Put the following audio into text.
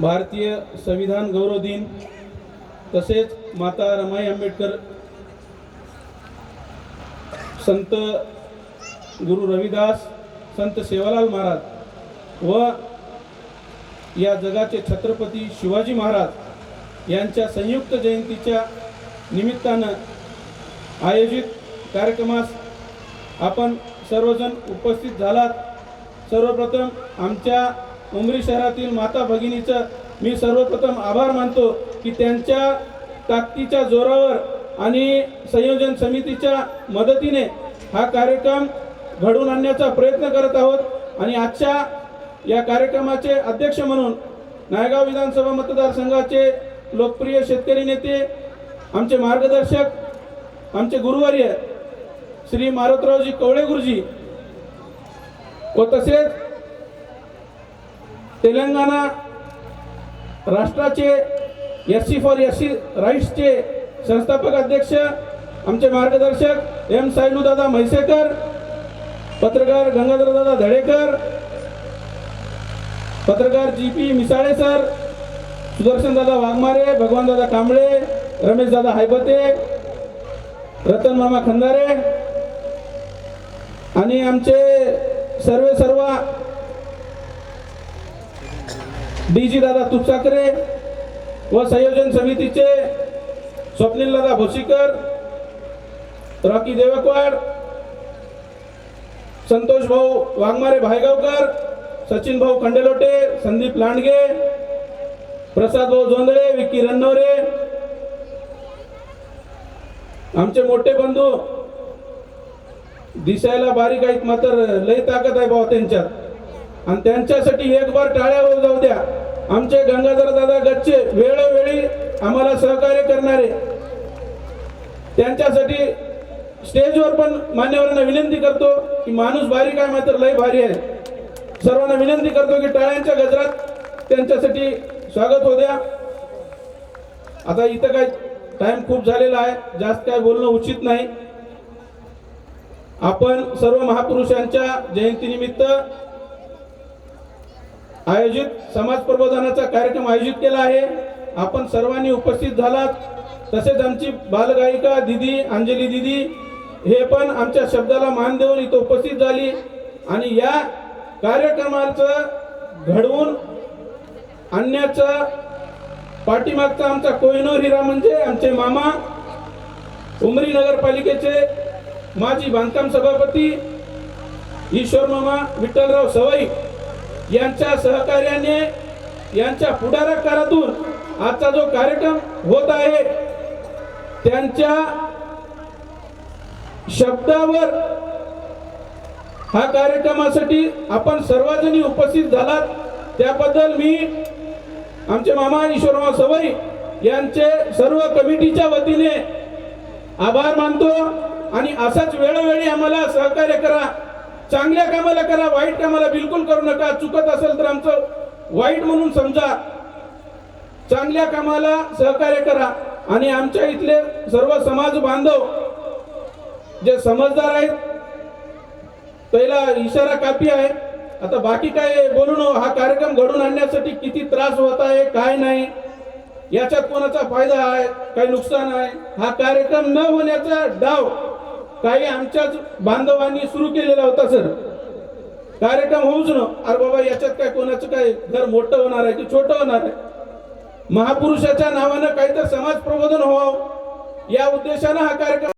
भारतीय संविधान गौरव दिन तसेच माता रमाई आंबेडकर संत गुरु रविदास संत सेवालाल महाराज व या जगाचे छत्रपती शिवाजी महाराज यांच्या संयुक्त जयंतीच्या निमित्तानं आयोजित कार्यक्रमास आपण सर्वजण उपस्थित झालात. सर्वप्रथम आमच्या उमरी शहरातील माता भगिनीचं मी सर्वप्रथम आभार मानतो की त्यांच्या ताकदीच्या जोरावर आणि संयोजन समितीच्या मदतीने हा कार्यक्रम घडवून आणण्याचा प्रयत्न करत आहोत. आणि आजच्या या कार्यक्रमाचे अध्यक्ष म्हणून नायगाव विधानसभा मतदारसंघाचे लोकप्रिय शेतकरी नेते आमचे मार्गदर्शक आमचे गुरुवर्य श्री मारुतरावजी कवळे गुरुजी व तसेच तेलंगणा राष्ट्राचे S C for S C राईट्सचे संस्थापक अध्यक्ष आमचे मार्गदर्शक एम सायलूदादा म्हैसेकर पत्रकार गंगाधरदादा धडेकर पत्रकार G P Misale sir Sudarshandada Waghmare Bhagwandada Kamble Rameshdada Haybate Ratan मामा खंदारे आणि आमचे सर्व सर्व डी जी दादा तुपसाकरे व संयोजन समितीचे स्वप्नील दादा भोसीकर रॉकी देवकवाड संतोष भाऊ वाघमारे भायगावकर सचिन भाऊ खंडेलोटे संदीप लांडगे प्रसाद भाऊ जोंधळे विक्की रन्नवरे आमचे मोठे बंधू दिसायला बारीक आहेत मात्र लई ताकद आहे भाऊ त्यांच्यात. आणि त्यांच्यासाठी एक बार टाळ्यावर जाऊ द्या. आमचे गंगाधर दादा गच्चे वेळोवेळी आम्हाला सहकार्य करणारे. त्यांच्यासाठी स्टेजवर पण मान्यवरांना विनंती करतो की माणूस बारीक आहे मात्र लय भारी आहे. सर्वांना विनंती करतो की टाळ्यांच्या गजरात त्यांच्यासाठी स्वागत हो द्या. आता इथं काय टाइम खूप झालेला आहे. जास्त काय बोलणं उचित नाही. आपण सर्व महापुरुषांच्या जयंतीनिमित्त आयोजित समाज प्रबोधनाचा कार्यक्रम आयोजित केला आहे. आपण सर्वांनी उपस्थित झालात. तसेच आमची बालगायिका दिदी अंजली दिदी हे पण आमच्या शब्दाला मान देऊन इथं उपस्थित झाली. आणि या कार्यक्रमाचं घडवून आणण्याचं पाठीमागचा आमचा कोहिनूर हिरा म्हणजे आमचे मामा उमरी नगरपालिकेचे माजी बांधकाम सभापती ईश्वर मामा विठ्ठलराव सवाई यांच्या सहकार्याने यांच्या पुढाकारातून आजचा जो कार्यक्रम होत आहे त्यांच्या शब्दावर हा कार्यक्रमासाठी आपण सर्वजणी उपस्थित झालात. त्याबद्दल मी आमचे मामा ईश्वरराव सवई यांचे सर्व कमिटीच्या वतीने आभार मानतो. आणि असाच वेळोवेळी आम्हाला सहकार्य करा. चांगल्या कामाला करा वाईट कामाला बिलकुल करू नका. चुकत असेल तर आमचं वाईट म्हणून समजा. चांगल्या कामाला सहकार्य करा. आणि आमच्या इथले सर्व समाज बांधव जे समजदार आहेत पहिला इशारा कापी आहे. आता बाकी काय बोलू न हा कार्यक्रम घडून आणण्यासाठी किती त्रास होत आहे काय नाही याच्यात कोणाचा फायदा आहे काही नुकसान आहे हा कार्यक्रम न होण्याचा डाव काही आमच्याच बांधवांनी सुरू केलेला होता सर. कार्यक्रम होऊच ना. अरे बाबा याच्यात काय कोणाचं काय? घर मोठं होणार आहे की छोटं होणार आहे? महापुरुषाच्या नावानं काहीतरी समाज प्रबोधन व्हावं. या उद्देशानं हा कार्यक्रम